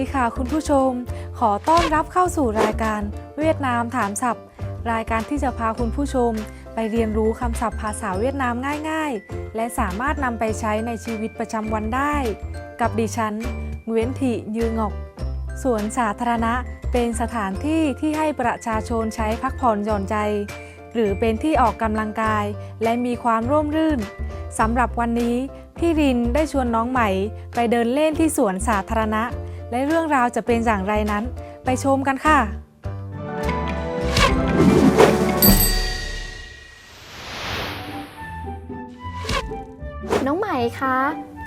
ดีค่ะคุณผู้ชม ขอต้อนรับเข้าสู่รายการเวียดนามถามศัพท์ รายการที่จะพาคุณผู้ชม ไปเรียนรู้คำศัพท์ภาษาเวียดนามง่าย ๆ และสามารถนำไปใช้ในชีวิตประจำวันได้ กับดิฉันเวียน thị ยืงอกสวนสาธารณะเป็นสถานที่ที่ให้ประชาชนใช้พักผ่อนหย่อนใจ หรือเป็นที่ออกกำลังกาย และมีความร่มรื่นสำหรับวันนี้พี่รินได้ชวนน้องใหม่ ไปเดินเล่นที่สวนสาธารณะ และเรื่องราวจะเป็นอย่างไรนั้น ไปชมกันค่ะ น้องใหม่คะ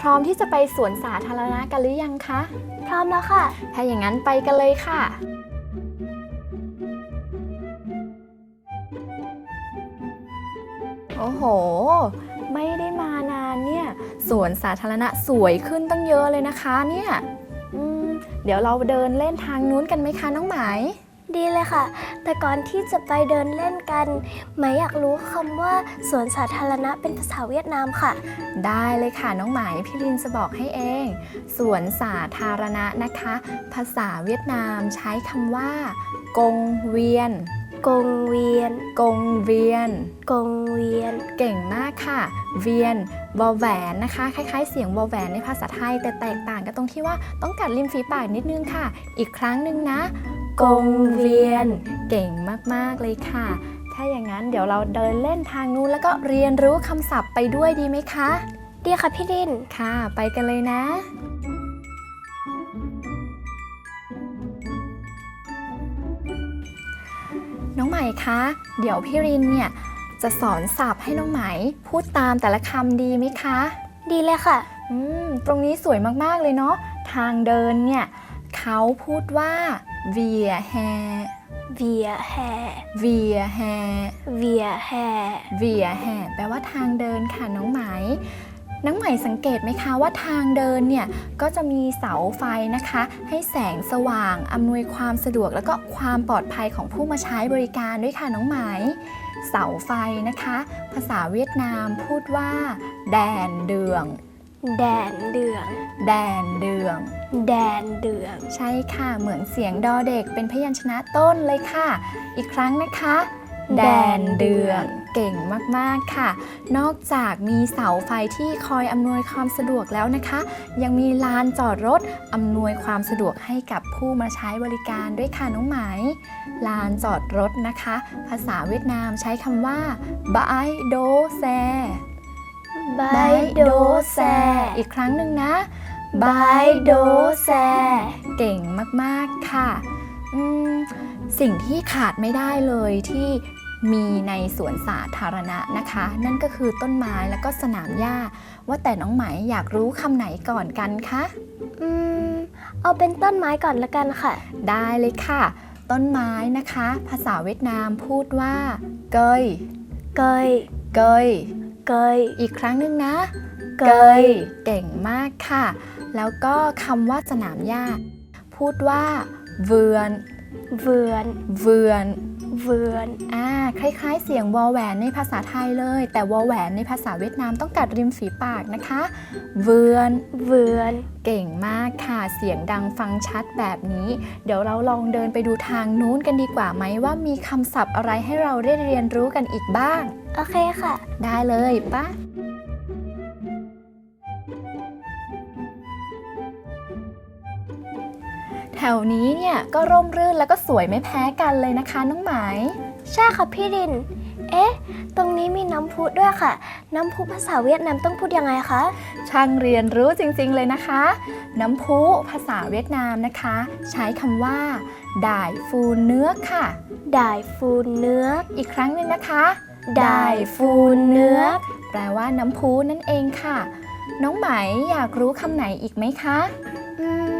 พร้อมที่จะไปสวนสาธารณะกันหรือยังคะ พร้อมแล้วค่ะ ถ้าอย่างนั้นไปกันเลยค่ะ โอ้โห ไม่ได้มานานเนี่ย สวนสาธารณะสวยขึ้นตั้งเยอะเลยนะคะเนี่ยอืม เดี๋ยวเราเดินเล่นทางนู้นกันไหมคะน้องไหม ดีเลยค่ะ แต่ก่อนที่จะไปเดินเล่นกันไหมายอยากรู้คำว่าสวนสาธารณะเป็นภาษาเวียดนามค่ะ ได้เลยค่ะน้องไหมพี่ลินจะบอกให้เองสวนสาธารณะนะคะ ภาษาเวียดนามใช้คำว่ากงเวียน กงเวียน กงเวียน กงเวียน เก่งมากค่ะ เวียนวอแหวนนะคะ คล้ายๆ เสียงวอแหวนในภาษาไทย แต่แตกต่างกันตรงที่ว่าต้องกัดริมฝีปากนิดนึงค่ะ อีกครั้งหนึ่งนะ กงเวียน เก่งมากๆเลยค่ะ ถ้าอย่างนั้นเดี๋ยวเราเดินเล่นทางนู้นแล้วก็เรียนรู้คำศัพท์ไปด้วยดีไหมคะ ดีค่ะพี่ดิน ค่ะ ไปกันเลยนะ น้องใหม่คะ เดี๋ยวพี่รินเนี่ยจะสอนศัพท์ให้น้องไหม พูดตามแต่ละคำดีไหมคะ ดีเลยค่ะ อืม ตรงนี้สวยมาก ๆ เลยเนาะ ทางเดินเนี่ยเขาพูดว่า via hair เวียแฮ via hair เวียแฮ via hair แปลว่าทางเดินค่ะน้องไหม น้องใหม่สังเกตไหมคะว่าทางเดินเนี่ยก็จะมีเสาไฟนะคะ ให้แสงสว่างอำนวยความสะดวก แล้วก็ความปลอดภัยของผู้มาใช้บริการด้วยค่ะน้องไหมเสาไฟนะคะ ภาษาเวียดนามพูดว่า แดนเดือง แดนเดือง แดนเดือง แดนเดือง ใช่ค่ะ เหมือนเสียงดอเด็กเป็นพยัญชนะต้นเลยค่ะ อีกครั้งนะคะ แดนเดืองเก่งมากๆค่ะ นอกจากมีเสาไฟที่คอยอำนวยความสะดวกแล้วนะคะ ยังมีลานจอดรถอำนวยความสะดวกให้กับผู้มาใช้บริการด้วยค่ะน้องไหมายลานจอดรถนะคะ ภาษาเวียดนามใช้คำว่าบายโดแซบายโดแซอีกครั้งหนึ่งนะบายโดแซเก่งมากๆค่ะอืมสิ่งที่ขาดไม่ได้เลยที่ มีในสวนสาธารณะนะคะ นั่นก็คือต้นไม้แล้วก็สนามหญ้า ว่าแต่น้องไหมอยากรู้คำไหนก่อนกันคะอืมเอาเป็นต้นไม้ก่อนละกันค่ะ ได้เลยค่ะ ต้นไม้นะคะ ภาษาเวียดนามพูดว่า เกย เกย เกย เกย อีกครั้งหนึ่งนะ เกย เก่งมากค่ะ แล้วก็คำว่าสนามหญ้า พูดว่า เวือน เวียนเวือน เวียนอ่าคล้าย ๆ เสียงวอแหวนในภาษาไทยเลย แต่วอแหวนในภาษาเวียดนามต้องกัดริมฝีปากนะคะเวือนเวียนเก่งมากค่ะเสียงดังฟังชัดแบบนี้ เดี๋ยวเราลองเดินไปดูทางนู้นกันดีกว่าไหมว่ามีคำศัพท์อะไรให้เราได้เรียนรู้กันอีกบ้าง โอเคค่ะ ได้เลยปะ แถวนี้เนี่ยก็ร่มรื่นแล้วก็สวยไม่แพ้กันเลยนะคะน้องไหมายใช่ค่ะพี่ดิน เอ๊ะ ตรงนี้มีน้ำพุด้วยค่ะ น้ำพุภาษาเวียดนามต้องพูดยังไงคะ ช่างเรียนรู้จริงๆเลยนะคะ น้ำพุภาษาเวียดนามนะคะ ใช้คำว่าด่ายฟูเนื้อค่ะด่ายฟูนเนื้อ อีกครั้งหนึ่งนะคะด่ายฟูนเนื้อ แปลว่าน้ำพุนั่นเองค่ะ น้องไหมอยากรู้คำไหนอีกไหมคะ อืม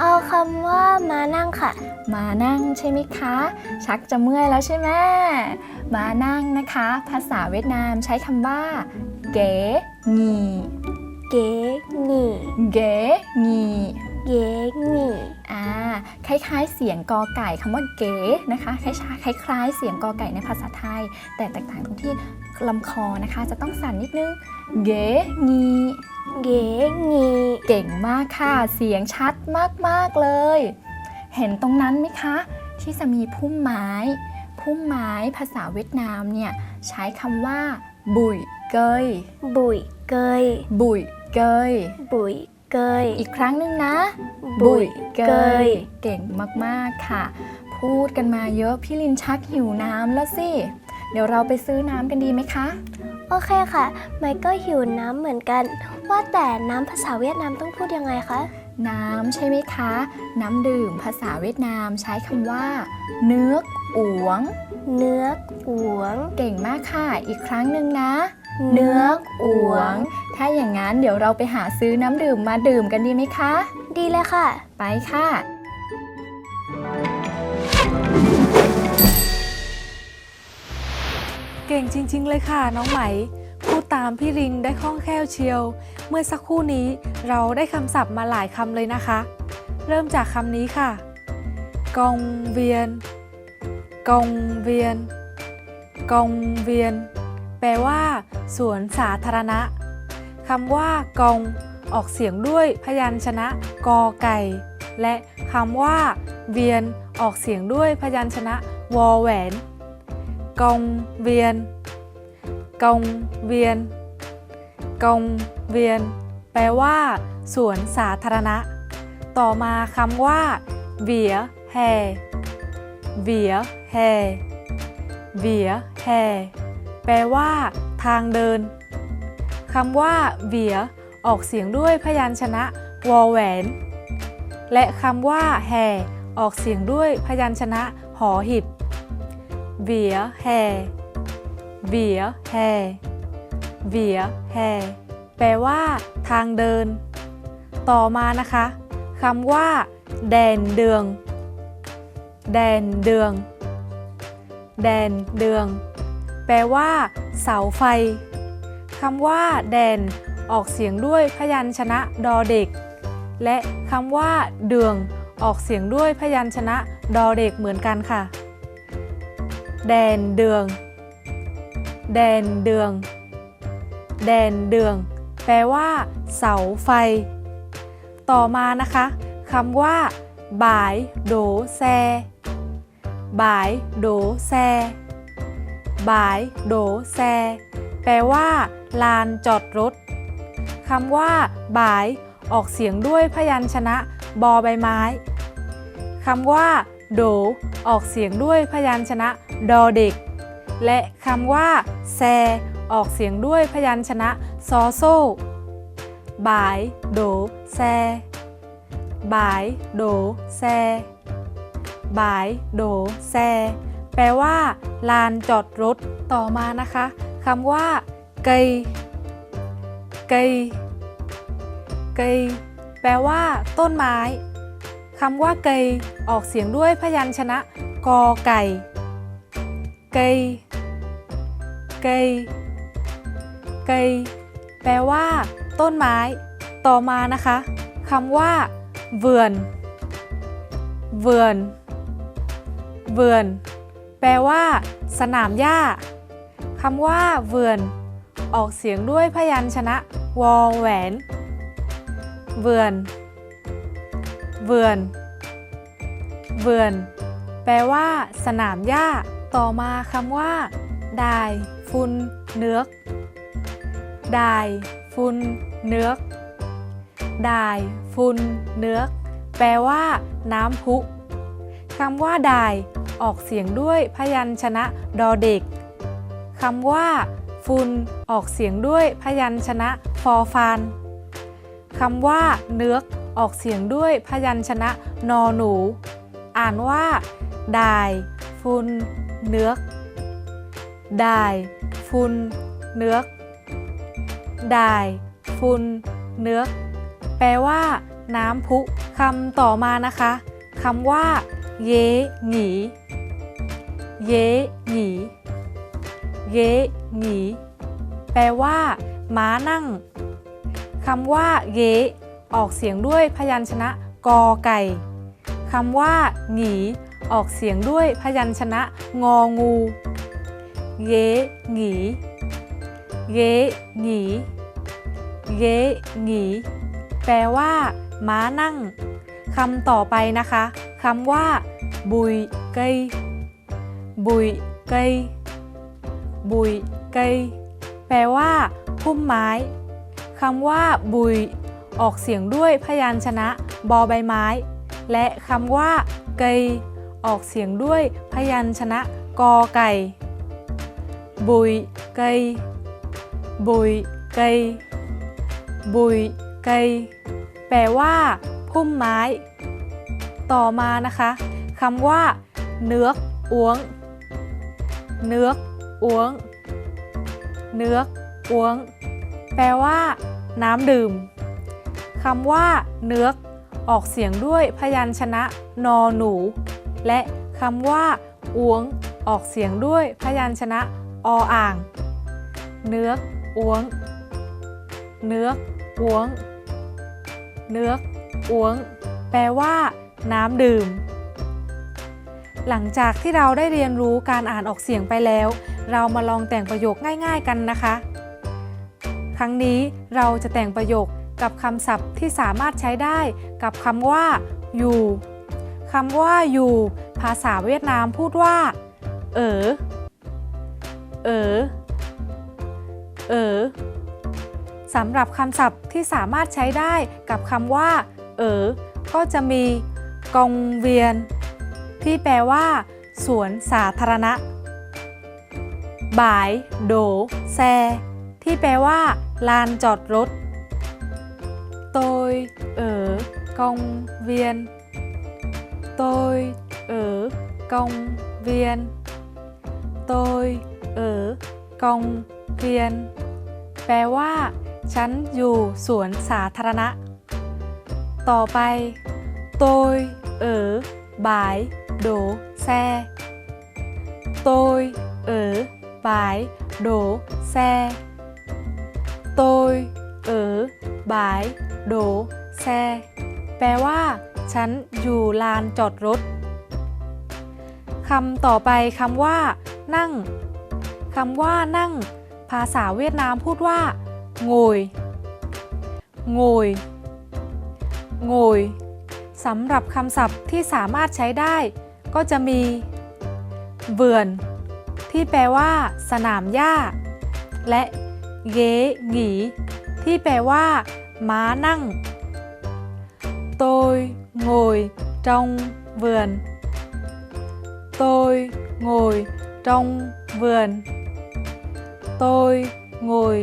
เอาคำว่ามานั่งค่ะ มานั่งใช่ไหมคะ ชักจะเมื่อยแล้วใช่ไหมมานั่งนะคะ ภาษาเวียดนามใช้คำว่า เก๋งีเก๋หนี่เก๋งี เก๋หนี่อ่าคล้ายๆ เสียงกอไก่คำว่าเก๋นะคะคล้ายๆคล้ายๆเสียงกอไก่ในภาษาไทย แต่แตกต่างตรงที่ลำคอนะคะ จะต้องสั่นนิดนึงเก๋งีเก๋หนี่เก่งมากค่ะ เสียงชัดมากๆเลย เห็นตรงนั้นไหมคะ ที่จะมีพุ่มไม้พุ่มไม้ภาษาเวียดนามเนี่ยใช้คำว่า บุยเกยบุยเกยบุยเกยบุย เกย อีกครั้งหนึ่งนะ บุยเกย เก่งมากๆค่ะ พูดกันมาเยอะพี่ลินชักหิวน้ำแล้วสิ เดี๋ยวเราไปซื้อน้ำกันดีไหมคะ โอเคค่ะ ไมก็หิวน้ำเหมือนกัน ว่าแต่น้ำภาษาเวียดนามต้องพูดยังไงคะ น้ำใช่ไหมคะ น้ำดื่มภาษาเวียดนามใช้คำว่า เนื้อกอวง เนื้ออวง เก่งมากค่ะ อีกครั้งหนึ่งนะ เนื้อกอวง ถ้าอย่างนั้นเดี๋ยวเราไปหาซื้อน้ำดื่มมาดื่มกันดีไหมคะ ดีเลยค่ะ ไปค่ะ เก่งจริง ๆ เลยค่ะ น้องไหม พูดตามพี่ริงได้คล่องแคล่วเชียว เมื่อสักครู่นี้เราได้คำศัพท์มาหลายคำเลยนะคะ เริ่มจากคำนี้ค่ะ กองเวียน กองเวียน กองเวียน แปลว่า สวนสาธารณะคำว่ากองออกเสียงด้วยพยัญชนะกอไก่ และคำว่า เวียนออกเสียงด้วยพยัญชนะวอแหวน กองเวียน กองเวียน กองเวียน แปลว่า สวนสาธารณะ ต่อมาคำว่าเวียแฮเวียแฮเวียแฮแปลว่า ทางเดินคำว่าเวียออกเสียงด้วยพยัญชนะวอแหวน และคำว่าแฮออกเสียงด้วยพยัญชนะหอหิบเวียแฮเวียแฮเวียแฮแปลว่า ทางเดิน ต่อมานะคะคำว่า แดนเดือง แดนเดือง แดนเดือง แปลว่า เสาไฟคำว่า แดน ออกเสียงด้วยพยัญชนะดอเด็ก และคำว่า เดือง ออกเสียงด้วยพยัญชนะดอเด็กเหมือนกันค่ะ แดนเดือง แดนเดือง แดนเดือง แปลว่า เสาไฟ ต่อมานะคะคำว่าบ่าย โดแซบ่าย โดแซ บ่ายโดแซ แปลว่า ลานจอดรถคำว่าบ่าย ออกเสียงด้วยพยัญชนะ บอใบไม้คำว่า โด ออกเสียงด้วยพยัญชนะ ดอเด็ก และคำว่า แซ ออกเสียงด้วยพยัญชนะ ซอโซ่บ่าย โด แซบ่าย โด แซบ่าย โด แซ แปลว่า ลานจอดรถ ต่อมานะคะคำว่าเกยเกยเกยแปลว่า ต้นไม้คำว่าเกยออกเสียงด้วยพยัญชนะ กอไก่เกยเกยเกยแปลว่า ต้นไม้ ต่อมานะคะคำว่า เวือน เวือน เวือน แปลว่า สนามหญ้าคำว่าเวือนออกเสียงด้วยพยัญชนะวอแหวนเวือนเวือนเวือน แปลว่า สนามหญ้า ต่อมาคำว่าดายฟุนเนื้อกดายฟุนเนื้อกดายฟุนเนื้อกแปลว่า น้ำพุคำว่าดาย ออกเสียงด้วยพยัญชนะดอเด็กคำว่าฟุนออกเสียงด้วยพยัญชนะฟอฟานคำว่า เนื้อออกเสียงด้วยพยัญชนะนอหนู อ่านว่าดายฟุนเนื้อดายฟุนเนื้อดายฟุนเนื้อแปลว่า น้ำพุคำต่อมานะคะคำว่า เยหนี เยหนีเยหนีแปลว่า ม้านั่งคำว่า เย ออกเสียงด้วยพยัญชนะกอไก่คำว่าหนีออกเสียงด้วยพยัญชนะงองู เยหนีเยหนีเยหนีแปลว่า ม้านั่งคำต่อไปนะคะคำว่า บุยเกย บุยเกยบุยเกยแปลว่า พุ่มไม้คำว่า บุย ออกเสียงด้วยพยัญชนะบอใบไม้ และคำว่า เกยออกเสียงด้วยพยัญชนะกอไก่ บุยเกยบุยเกยบุยเกยแปลว่า พุ่มไม้ ต่อมานะคะคำว่า เนื้ออ้วง เนื้ออ้วง เนื้ออ้วง แปลว่า น้ำดื่มคำว่า เนื้อออกเสียงด้วยพยัญชนะ นอหนู และคำว่าอ้วง ออกเสียงด้วยพยัญชนะ ออ่าง เนื้ออ้วง เนื้ออ้วง เนื้ออ้วง แปลว่า น้ำดื่ม หลังจากที่เราได้เรียนรู้การอ่านออกเสียงไปแล้ว เรามาลองแต่งประโยคง่าย ๆ กันนะคะ ครั้งนี้เราจะแต่งประโยคกับคำศัพท์ที่สามารถใช้ได้กับคำว่าอยู่คำว่าอยู่ ภาษาเวียดนามพูดว่า เออ เออ เออสำหรับคำศัพท์ที่สามารถใช้ได้กับคำว่า เออ ก็จะมีกองเวียน ที่แปลว่า สวนสาธารณะบ่าย โด แซ ที่แปลว่า ลานจอดรถ โตย เอ๋อกงเวียน โตย เอ๋อกงเวียน โตย เอ๋อกงเวียน แปลว่า ฉันอยู่สวนสาธารณะ ต่อไปโตย เอ๋อบ่ายโดแซโตยเอ๋อบ่ายโดแซโตยเอ๋อบายโดแซแปลว่า ฉันอยู่ลานจอดรถคำต่อไปคำว่า นั่งคำว่านั่ง ภาษาเวียดนามพูดว่าโงยโงยโงยสำหรับคำศัพท์ที่สามารถใช้ได้ ก็จะมีเบือนที่แปลว่า สนามหญ้า และเย้หงีที่แปลว่า ม้านั่งโตยโงยจงเบือนโตยโงยจงเบือนโตยโงย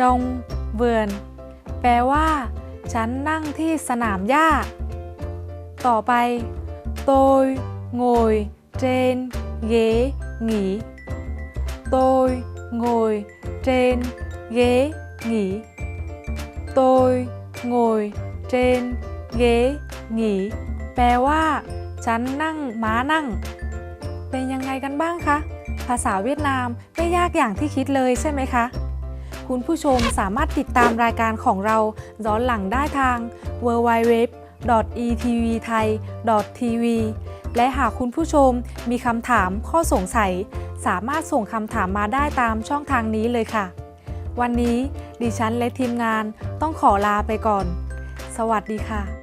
จงเบือนแปลว่า ฉันนั่งที่สนามหญ้า ต่อไปโตยโงยเจนเยหงีโตยโงยเจนเยหงีโตยโงยเจนเยหงีแปลว่า ฉันนั่งม้านั่ง เป็นยังไงกันบ้างคะ ภาษาเวียดนามไม่ยากอย่างที่คิดเลยใช่ไหมคะ คุณผู้ชมสามารถติดตามรายการของเราย้อนหลังได้ทาง www.etvthai.tv และหากคุณผู้ชมมีคำถามข้อสงสัย สามารถส่งคำถามมาได้ตามช่องทางนี้เลยค่ะ วันนี้ดิฉันและทีมงานต้องขอลาไปก่อน สวัสดีค่ะ